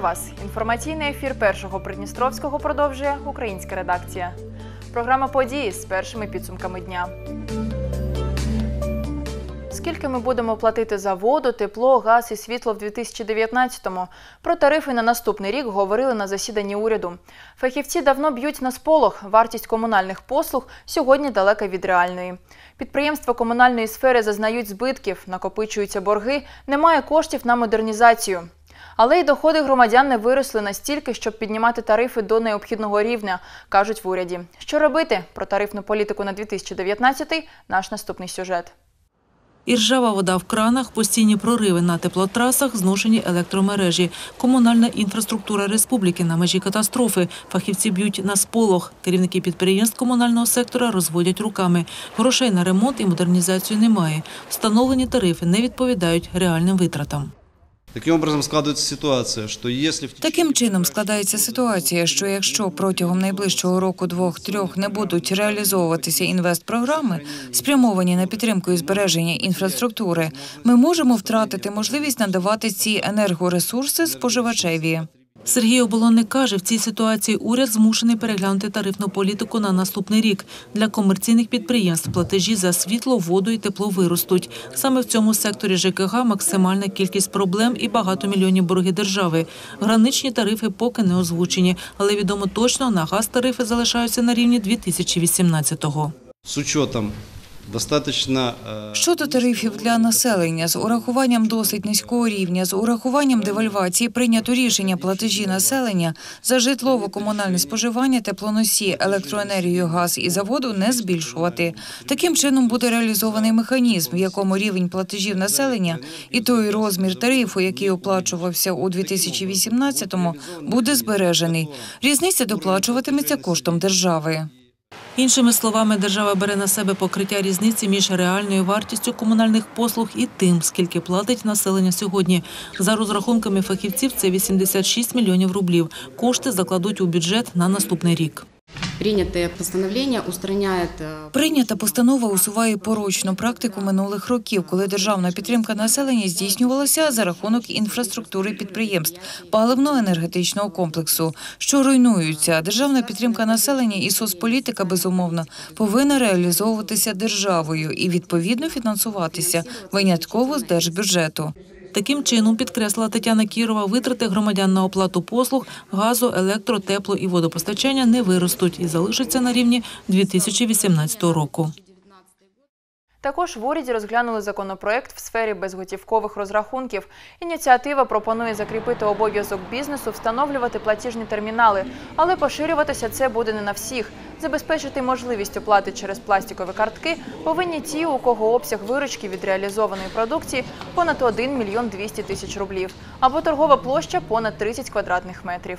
Вас! Інформаційний ефір першого Придністровського продовжує українська редакція. Програма події з першими підсумками дня. Скільки ми будемо платити за воду, тепло, газ і світло в 2019-му? Про тарифи на наступний рік говорили на засіданні уряду. Фахівці давно б'ють на сполох. Вартість комунальних послуг сьогодні далека від реальної. Підприємства комунальної сфери зазнають збитків, накопичуються борги, немає коштів на модернізацію. Але й доходи громадян не виросли настільки, щоб піднімати тарифи до необхідного рівня, кажуть в уряді. Що робити? Про тарифну політику на 2019 – наш наступний сюжет. Іржава вода в кранах, постійні прориви на теплотрасах, зношені електромережі, комунальна інфраструктура республіки на межі катастрофи. Фахівці б'ють на сполох. Керівники підприємств комунального сектора розводять руками. Грошей на ремонт і модернізацію немає. Встановлені тарифи не відповідають реальним витратам. Таким образом складається ситуація, що якщо... Таким чином складається ситуація, що якщо протягом найближчого року двох-трьох не будуть реалізовуватися інвестпрограми, спрямовані на підтримку і збереження інфраструктури, ми можемо втратити можливість надавати ці енергоресурси споживачеві. Сергій Оболонник каже, в цій ситуації уряд змушений переглянути тарифну політику на наступний рік. Для комерційних підприємств платежі за світло, воду і тепло виростуть. Саме в цьому секторі ЖКГ максимальна кількість проблем і багатомільйонні борги держави. Граничні тарифи поки не озвучені, але відомо точно, на газ тарифи залишаються на рівні 2018-го. с учетом достаточно э, Щодо тарифів для населення, з урахуванням досить низького рівня, з урахуванням девальвації прийнято рішення платежі населення за житлово-комунальне споживання, теплоносі, електроенергію, газ і за воду не збільшувати. Таким чином буде реалізований механізм, в якому рівень платежів населення і той розмір тарифу, який оплачувався у 2018-му, буде збережений. Різниця доплачуватиметься коштом держави. Іншими словами, держава бере на себе покриття різниці між реальною вартістю комунальних послуг і тим, скільки платить населення сьогодні. За розрахунками фахівців, це 86 мільйонів рублів. Кошти закладуть у бюджет на наступний рік. Принятое постановление устраняет э, Прийнята постанова усуває порочну практику минулих років, коли державна підтримка населення здійснювалася за рахунок інфраструктури підприємств паливно-енергетичного комплексу, що руйнуються. Державна підтримка населення і соцполітика безумовно повинна реалізовуватися державою і відповідно фінансуватися винятково з держбюджету. Таким чином, підкреслила Тетяна Кірова, витрати громадян на оплату послуг газу, електро, тепло і водопостачання не виростуть і залишаться на рівні 2018 року. Також в уряді розглянули законопроект в сфері безготівкових розрахунків. Ініціатива пропонує закріпити обов'язок бізнесу встановлювати платіжні термінали, але поширюватися це буде не на всіх. Забезпечити можливість оплати через пластикові картки повинні ті, у кого обсяг виручки від реалізованої продукції понад 1 мільйон 200 тисяч рублів, або торгова площа понад 30 квадратних метрів.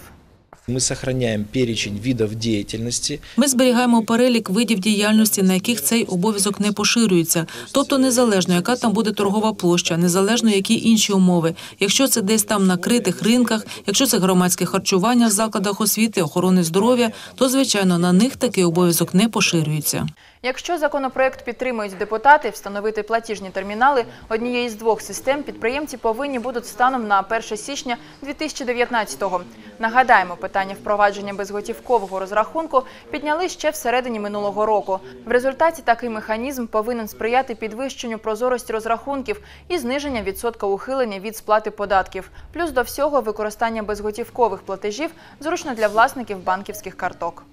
Мы сохраняємо перечень видів діяльності. Ми зберігаємо перелік видів діяльності, на яких цей обов'язок не поширюється. Тобто незалежно, яка там буде торгова площа, незалежно які інші умови. Якщо це десь там на критих ринках, якщо це громадське харчування в закладах освіти, охорони здоров'я, то звичайно на них такий обов'язок не поширюється. Якщо законопроект підтримують депутати, встановити платіжні термінали однієї з двох систем підприємці повинні будуть станом на 1 січня 2019-го. Нагадаємо, питання впровадження безготівкового розрахунку підняли ще всередині минулого року. В результаті такий механізм повинен сприяти підвищенню прозорості розрахунків і зниження відсотка ухилення від сплати податків. Плюс до всього використання безготівкових платежів зручно для власників банківських карток.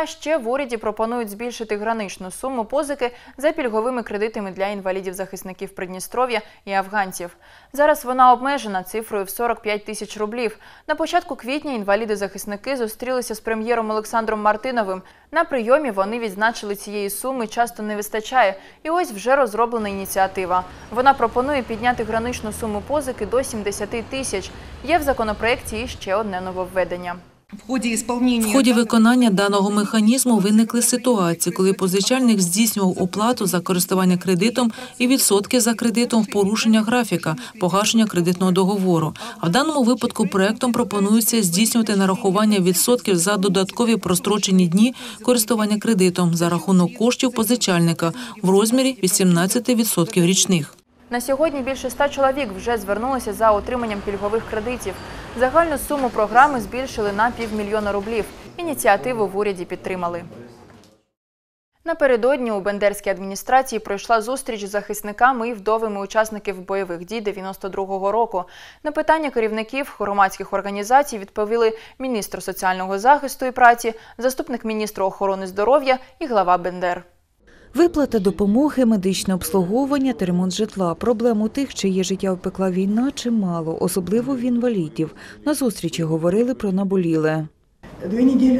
А ще в уряді пропонують збільшити граничну суму позики за пільговими кредитами для інвалідів-захисників Придністров'я і афганців. Зараз вона обмежена цифрою в 45 тисяч рублів. На початку квітня інваліди-захисники зустрілися з прем'єром Олександром Мартиновим. На прийомі вони відзначили цієї суми часто не вистачає. І ось вже розроблена ініціатива. Вона пропонує підняти граничну суму позики до 70 тисяч. Є в законопроекті і ще одне нововведення. В ході виконання даного механізму виникли ситуації, коли позичальник здійснював оплату за користування кредитом і відсотки за кредитом в порушення графіка погашення кредитного договору. А в даному випадку проектом пропонується здійснювати нарахування відсотків за додаткові прострочені дні користування кредитом за рахунок коштів позичальника в розмірі 18% річних. На сьогодні більше ста чоловік вже звернулися за отриманням пільгових кредитів. Загальну суму програми збільшили на півмільйона рублів. Ініціативу в уряді підтримали. Напередодні у Бендерській адміністрації пройшла зустріч з захисниками і вдовими учасників бойових дій 92-го року. На питання керівників громадських організацій відповіли міністр соціального захисту і праці, заступник міністра охорони здоров'я і глава Бендер. Виплата допомоги, медичне обслуговування та ремонт житла. Проблем у тих, чиє життя опекла війна, чимало, особливо в інвалідів. На зустрічі говорили про наболіле.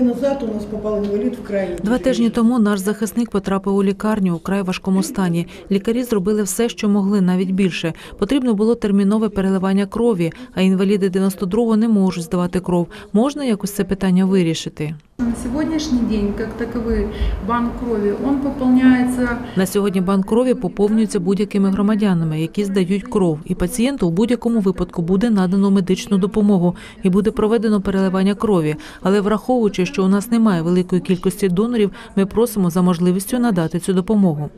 Назад у нас попал инвалид в крайнем. Два тижні тому наш захисник потрапив у лікарню у край важкому стані. Лікарі зробили все, що могли, навіть більше. Потрібно було термінове переливання крові, а інваліди 92-го не можуть здавати кров. Можна якось це питання вирішити? На сьогоднішній день, как таковий банк крові, он поповняється. На сьогодні банк крові поповнюється будь-якими громадянами, які здають кров, і пацієнту в будь-якому випадку буде надано медичну допомогу і буде проведено переливання крові. Але враховуючи, що у нас немає великої кількості донорів, ми просимо за можливістю надати цю допомогу.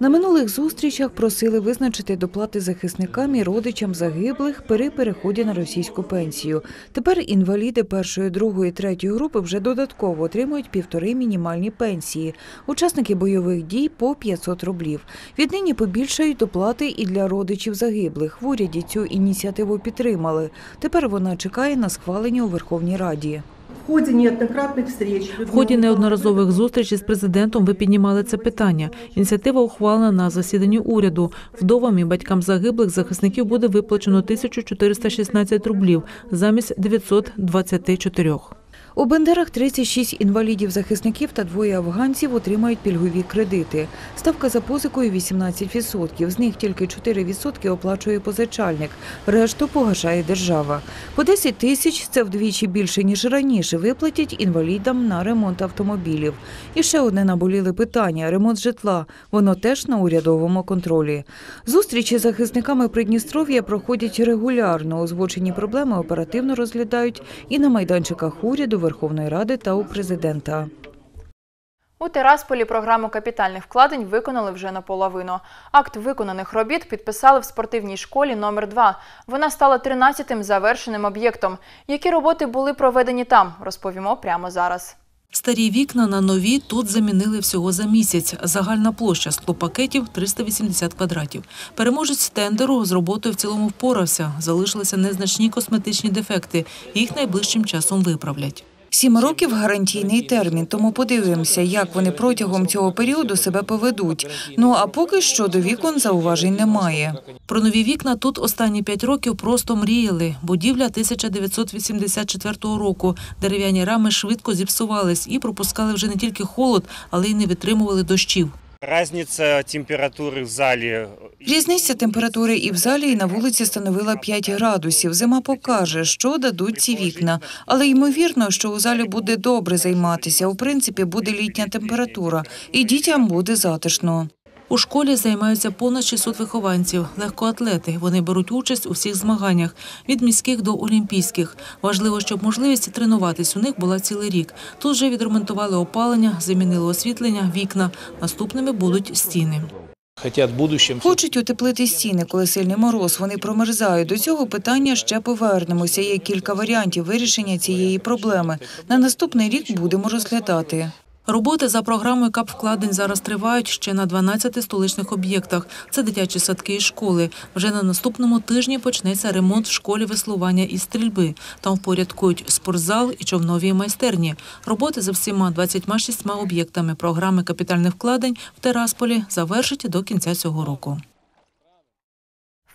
На минулих зустрічах просили визначити доплати захисникам і родичам загиблих при переході на російську пенсію. Тепер інваліди першої, другої, третьої групи вже додатково отримують півтори мінімальні пенсії. Учасники бойових дій по 500 рублів. Віднині побільшають доплати і для родичів загиблих. В уряді цю ініціативу підтримали. Тепер вона чекає на схвалення у Верховній Раді. В ходе неоднократных встреч. В ході неодноразових зустрічей з президентом ви піднімали це питання. Ініціатива ухвалена на засіданні уряду. Вдовам і батькам загиблих захисників буде виплачено 1416 рублів замість 924. У Бендерах 36 інвалідів-захисників та двоє афганців отримають пільгові кредити. Ставка за позикою 18%, з них тільки 4% оплачує позичальник, решту погашає держава. По 10 тисяч – це вдвічі більше, ніж раніше, виплатять інвалідам на ремонт автомобілів. І ще одне наболіле питання – ремонт житла. Воно теж на урядовому контролі. Зустрічі з захисниками Придністров'я проходять регулярно. Озвучені проблеми оперативно розглядають і на майданчиках уряду, Верховної Ради та у президента. У Терасполі програму капітальних вкладень виконали вже наполовину. Акт виконаних робіт підписали в спортивній школі номер 2 Вона стала 13-тим завершеним об'єктом. Які роботи були проведені там, розповімо прямо зараз. Старі вікна на нові тут замінили всього за місяць. Загальна площа склопакетів 380 квадратів. Переможець тендеру з роботою в цілому впорався. Залишилися незначні косметичні дефекти. Їх найближчим часом виправлять. Сім років гарантійний термін, тому подивимося, як вони протягом цього періоду себе поведуть. Ну а поки що до вікон зауважень немає. Про нові вікна тут останні п'ять років просто мріяли. Будівля 1984 року. Дерев'яні рами швидко зіпсувались і пропускали вже не тільки холод, але й не витримували дощів. Разница температури в залі Різниця температури і в залі, і на вулиці становила 5 градусів. Зима покаже, що дадуть ці вікна. Але ймовірно, що у залі буде добре займатися. У принципі, буде літня температура, і дітям буде затишно. У школі займаються понад 600 вихованців, легкоатлети. Вони беруть участь у всіх змаганнях від міських до олімпійських. Важливо, щоб можливість тренуватись у них була цілий рік. Тут вже відремонтували опалення, замінили освітлення, вікна. Наступними будуть стіни. Хочуть утеплити стіни, коли сильний мороз. Вони промерзають. До цього питання ще повернемося. Є кілька варіантів вирішення цієї проблеми. На наступний рік будемо розглядати. Роботи за програмою КАП вкладень зараз тривають ще на 12 столичних об'єктах. Це дитячі садки і школи. Вже на наступному тижні почнеться ремонт в школі веслування і стрільби. Там впорядкують спортзал і човнові майстерні. Роботи за всіма 26 об'єктами програми капітальних вкладень в Терасполі завершать до кінця цього року.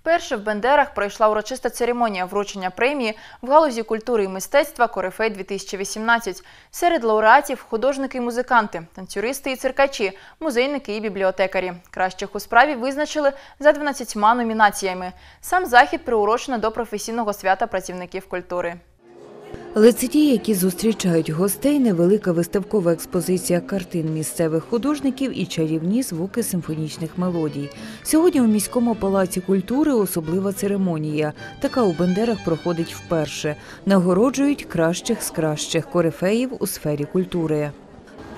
Вперше в Бендерах пройшла урочиста церемонія вручення премії в галузі культури і мистецтва Корифей 2018 Серед лауреатів художники і музиканти, танцюристи і циркачі, музейники і бібліотекарі. Кращих у справі визначили за 12 номінаціями. Сам захід приурочено до професійного свята працівників культури. Лицеті, які зустрічають гостей, невелика виставкова експозиція картин місцевих художників і чарівні звуки симфонічних мелодій. Сьогодні у міському палаці культури особлива церемонія. Така у Бендерах проходить вперше. Нагороджують кращих з кращих корифеїв у сфері культури.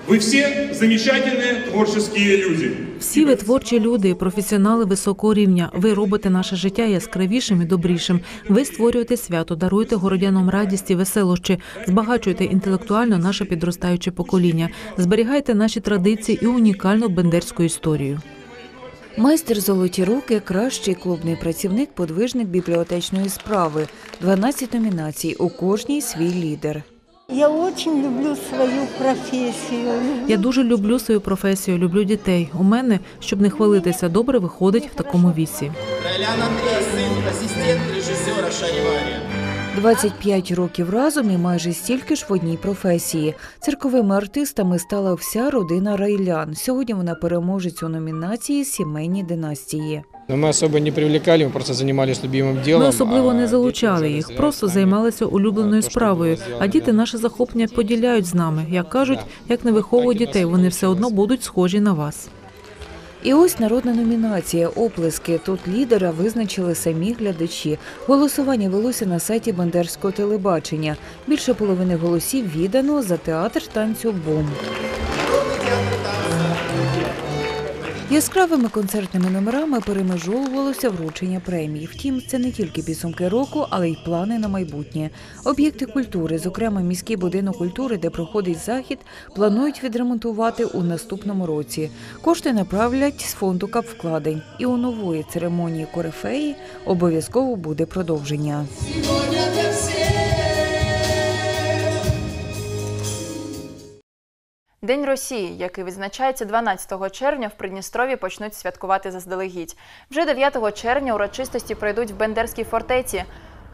Вы все замечательные творческие люди. Всі ви творчі люди, професіонали високого рівня. Ви робите наше життя яскравішим і добрішим. Ви створюєте свято, даруєте городянам радість і веселощі, збагачуєте інтелектуально наше підростаюче покоління, зберігаєте наші традиції і унікальну бендерську історію. Майстер золоті руки, кращий клубний працівник, подвижник бібліотечної справи. 12 номінацій, у кожній свій лідер. Я очень люблю свою професію. Я дуже люблю свою професію, люблю дітей. У мене, щоб не хвалитися, добре виходить в такому віці. Райлян Андрей, син асистент режисера Шаривария. 25 років разом і майже стільки ж в одній професії. Цирковими артистами стала вся родина Райлян. Сьогодні вона переможець у номінації Сімейні династії. Но мы особо не привлекали, мы просто занимались любимым делом. Ми особливо а не дети залучали уже їх, развивались просто сами. займалися улюбленою То, що справою. було А зроблено, діти ми- наше захоплення поділяють з нами. Як кажуть, як не виховують дітей, вони все одно будуть схожі на вас. І ось народна номінація Оплески. Тут лідера визначили самі глядачі. Голосування велося на сайті Бандерського телебачення. Більше половини голосів віддано за театр танцю Бом. Яскравими концертними номерами перемежовувалося вручення премій. Втім, це не тільки підсумки року, але й плани на майбутнє. Об'єкти культури, зокрема міський будинок культури, де проходить захід, планують відремонтувати у наступному році. Кошти направлять з фонду капвкладень. І у нової церемонії корифеї обов'язково буде продовження. День Росії, який відзначається 12 червня, в Придністрові почнуть святкувати заздалегідь. Вже 9 червня урочистості пройдуть в Бендерській фортеці.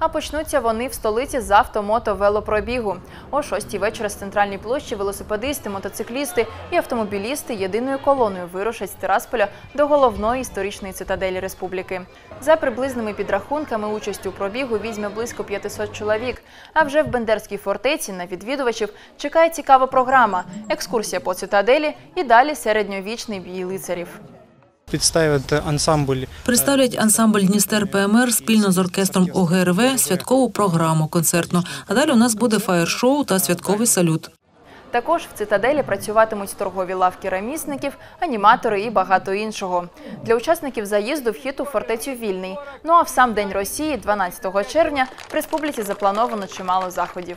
А почнуться вони в столиці з авто-мото-велопробігу. О 6 вечора з центральній площі велосипедисти, мотоциклісти і автомобілісти єдиною колоною вирушать з Тирасполя до головної історичної цитаделі республіки. За приблизними підрахунками, участь у пробігу візьме близько 500 чоловік. А вже в Бендерській фортеці на відвідувачів чекає цікава програма, екскурсія по цитаделі і далі середньовічний бій лицарів. Представить ансамбль Представлять ансамбль Дністер ПМР спільно з оркестром ОГРВ святкову програму концертну. А далі у нас буде фаєр-шоу та святковий салют. Також в цитаделі працюватимуть торгові лавки ремісників, аніматори і багато іншого. Для учасників заїзду вхід у фортецю вільний. Ну а в сам День Росії, 12 червня, в республіці заплановано чимало заходів.